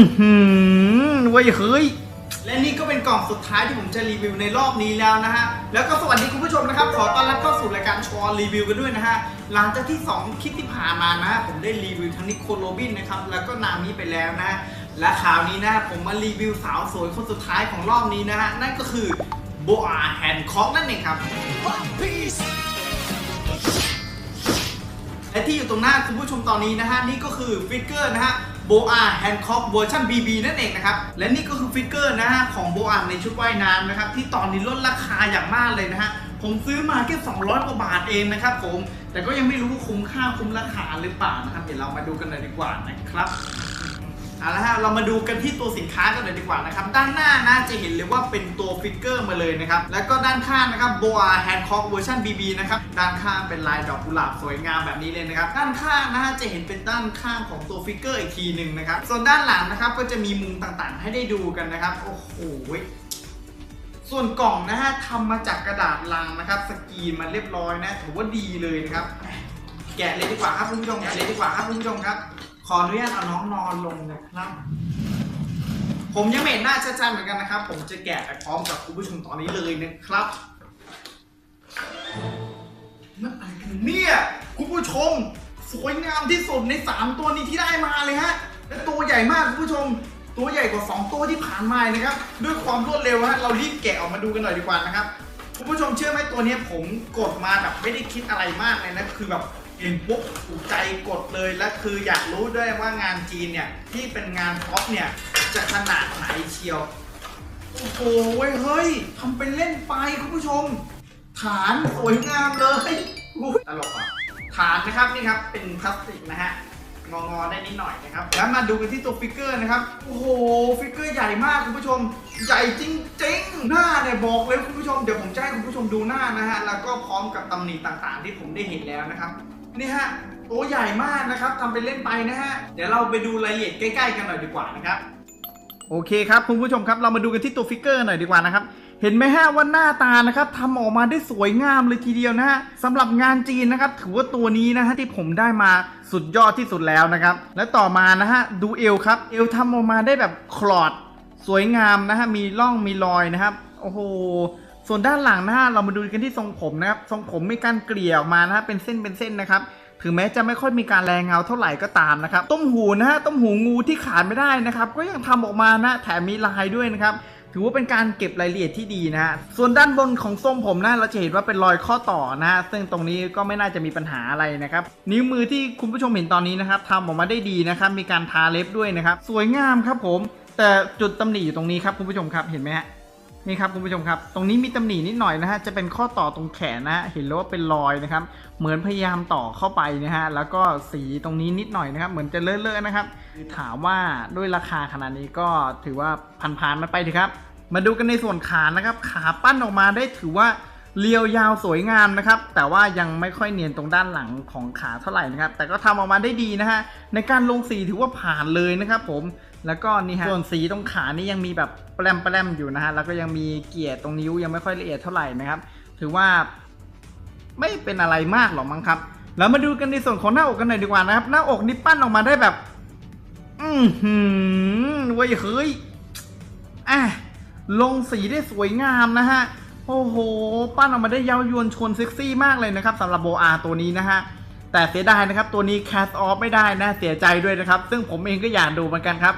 อหือเว้ยเฮ้ย และนี่ก็เป็นกล่องสุดท้ายที่ผมจะรีวิวในรอบนี้แล้วนะฮะ แล้วก็สวัสดีคุณผู้ชมนะครับ ขอต้อนรับเข้าสู่รายการชอรีวิวกันด้วยนะฮะ หลังจากที่ 2 คลิปที่ผ่านมานะฮะ ผมได้รีวิวทั้งนิโคลโรบินนะครับ แล้วก็นางนี้ไปแล้วนะฮะและคราวนี้นะผมมารีวิวสาวสวยคนสุดท้ายของรอบนี้นะฮะ นั่นก็คือโบอาแฮนคอกนั่นเองครับและที่อยู่ตรงหน้าคุณผู้ชมตอนนี้นะฮะนี่ก็คือฟิกเกอร์นะฮะ โบอาแฮนค็อกเวอร์ชัน BB นั่นเองนะครับ และนี่ก็คือฟิกเกอร์นะฮะของโบอาในชุดว่ายน้ำนะครับ ที่ตอนนี้ลดราคาอย่างมากเลยนะฮะ ผมซื้อมาแค่ 200 กว่าบาทเองนะครับผม แต่ก็ยังไม่รู้ว่าคุ้มค่าคุ้มราคาหรือเปล่านะครับ เดี๋ยวเรามาดูกันเลยดีกว่านะครับ เอาละฮะเรามาดูกันที่ตัวสินค้ากันเลยดีกว่านะครับ ด้านหน้านะจะเห็นเลยว่าเป็นตัวฟิกเกอร์มาเลยนะครับ แล้วก็ด้านข้างนะครับโบอาแฮนด์คอกเวอร์ชัน BB นะครับ ด้านข้างเป็นลายดอกกุหลาบสวยงามแบบนี้เลยนะครับ ด้านข้างนะฮะจะเห็นเป็นด้านข้างของตัวฟิกเกอร์อีกทีหนึ่งนะครับ ส่วนด้านหลังนะครับก็จะมีมุมต่างๆ ให้ได้ดูกันนะครับ โอ้โหส่วนกล่องนะฮะทำมาจากกระดาษลังนะครับ สกรีนมาเรียบร้อยนะถือว่าดีเลยนะครับ แกะเลยดีกว่าครับคุณผู้ชมแกะเลยดีกว่าครับคุณผู้ชมครับ ขออนุญาตเอาน้องนอนลงนะครับ ผมยังไม่เห็นหน้าชัดๆเหมือนกันนะครับ ผมจะแกะไปพร้อมกับคุณผู้ชมตอนนี้เลยนะครับนั่นอะไรกันเนี่ยคุณผู้ชม สวยงามที่สุดใน 3 ตัวนี้ที่ได้มาเลยฮะและตัวใหญ่มากคุณผู้ชม ตัวใหญ่กว่า 2 ตัวที่ผ่านมานะครับ ด้วยความรวดเร็วฮะเรารีบแกะออกมาดูกันหน่อยดีกว่านะครับคุณผู้ชมเชื่อไหมตัวนี้ผมกดมาแบบไม่ได้คิดอะไรมากเลยนะคือแบบ เห็นปุ๊บถูกใจกดเลยและคืออยากรู้ด้วยว่างานจีนเนี่ย ที่เป็นงานท็อปเนี่ย จะขนาดไหนเชียว โอ้โหเว้ยเฮ้ยทำเป็นเล่นไปคุณผู้ชม ฐานสวยงามเลยตลกอะฐานนะครับนี่ครับเป็นพลาสติกนะฮะงองอได้นิดหน่อยนะครับ แล้วมาดูกันที่ตัวฟิกเกอร์นะครับ โอ้โห ฟิกเกอร์ใหญ่มากคุณผู้ชม ใหญ่จริงๆ หน้าเนี่ยบอกเลยคุณผู้ชม เดี๋ยวผมจะให้คุณผู้ชมดูหน้านะฮะ แล้วก็พร้อมกับตำหนิต่างๆ ที่ผมได้เห็นแล้วนะครับ นี่ฮะตัวใหญ่มากนะครับทำเป็นเล่นไปนะฮะ เดี๋ยวเราไปดูรายละเอียดใกล้ๆกันหน่อยดีกว่านะครับ โอเคครับคุณผู้ชมครับเรามาดูกันที่ตัวฟิกเกอร์หน่อยดีกว่านะครับเห็นไหมฮะว่าหน้าตานะครับทำออกมาได้สวยงามเลยทีเดียวนะฮะสำหรับงานจีนนะครับถือว่าตัวนี้นะฮะที่ผมได้มาสุดยอดที่สุดแล้วนะครับ และต่อมานะฮะดูเอวครับเอวทำออกมาได้แบบคลอด สวยงามนะฮะมีร่องมีรอยนะครับโอ้โห ส่วนด้านหลังนะฮะเรามาดูกันที่ทรงผมนะครับทรงผมมีการเกลี่ยออกมานะฮะเป็นเส้นเป็นเส้นนะครับถึงแม้จะไม่ค่อยมีการแรงเงาเท่าไหร่ก็ตามนะครับ ต้มหูนะฮะต้มหูงูที่ขาดไม่ได้นะครับ ก็ยังทำออกมานะแถมมีลายด้วยนะครับถือว่าเป็นการเก็บรายละเอียดที่ดีนะฮะ ส่วนด้านบนของทรงผมนะเราจะเห็นว่าเป็นรอยข้อต่อนะฮะ ซึ่งตรงนี้ก็ไม่น่าจะมีปัญหาอะไรนะครับ นิ้วมือที่คุณผู้ชมเห็นตอนนี้นะครับทำออกมาได้ดีนะครับ มีการทาเล็บด้วยนะครับ สวยงามครับผม แต่จุดตำหนิอยู่ตรงนี้ครับคุณผู้ชมครับ เห็นไหมฮะ นี่ครับคุณผู้ชมครับ ตรงนี้มีตำหนินิดหน่อยนะฮะ จะเป็นข้อต่อตรงแขนนะฮะ เห็นแล้วว่าเป็นรอยนะครับ เหมือนพยายามต่อเข้าไปนะฮะ แล้วก็สีตรงนี้นิดหน่อยนะครับ เหมือนจะเลอะๆนะครับ ถามว่าด้วยราคาขนาดนี้ก็ถือว่าผ่านๆมันไปเถอะครับ มาดูกันในส่วนขานะครับ ขาปั้นออกมาได้ถือว่าเรียวยาวสวยงามนะครับ แต่ว่ายังไม่ค่อยเนียนตรงด้านหลังของขาเท่าไหร่นะครับ แต่ก็ทำออกมาได้ดีนะฮะ ในการลงสีถือว่าผ่านเลยนะครับผม แล้วก็นี่ฮะส่วนสีตรงขานี่ยังมีแบบแปรมแปรมๆอยู่นะฮะแล้วก็ยังมีเกียร์ตรงนิ้วยังไม่ค่อยละเอียดเท่าไหร่นะครับ ถือว่าไม่เป็นอะไรมากหรอกมั้งครับแล้วมาดูกันในส่วนของหน้าอกกันหน่อยดีกว่านะครับ หน้าอกนี่ปั้นออกมาได้แบบ อือหือเว้ยเฮ้ยอะลงสีได้สวยงามนะฮะโอ้โห ปั้นออกมาได้เย้ายวนชวนเซ็กซี่มากเลยนะครับสำหรับโบอาตัวนี้นะฮะ แต่เสียดายนะครับ ตัวนี้แคสออฟไม่ได้นะ เสียใจด้วยนะครับ ซึ่งผมเองก็อยากดูเหมือนกันครับ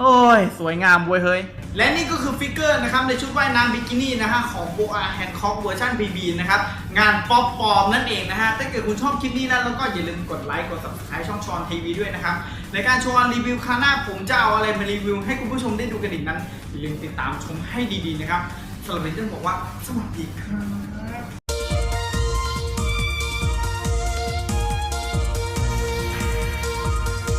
โอ้ย สวยงามเว้ยเฮ้ย และนี่ก็คือฟิกเกอร์นะครับ ในชุดว่ายน้ำบิกินี่นะฮะ ของโบอาแฮนด์คอกเวอร์ชัน BB นะครับ งานป๊อปปอมนั่นเองนะฮะ ถ้าเกิดคุณชอบคลิปนี้นะแล้วก็อย่าลืมกดไลค์กด subscribe ช่องชอนทีวีด้วยนะครับ ในการชวนรีวิวคราวหน้าผมจะเอาอะไรมารีวิว ให้คุณผู้ชมได้ดูกันอีกนั้นอย่าลืมติดตามชมให้ดีๆนะครับสำหรับเรื่องบอกว่าสวัสดีครับ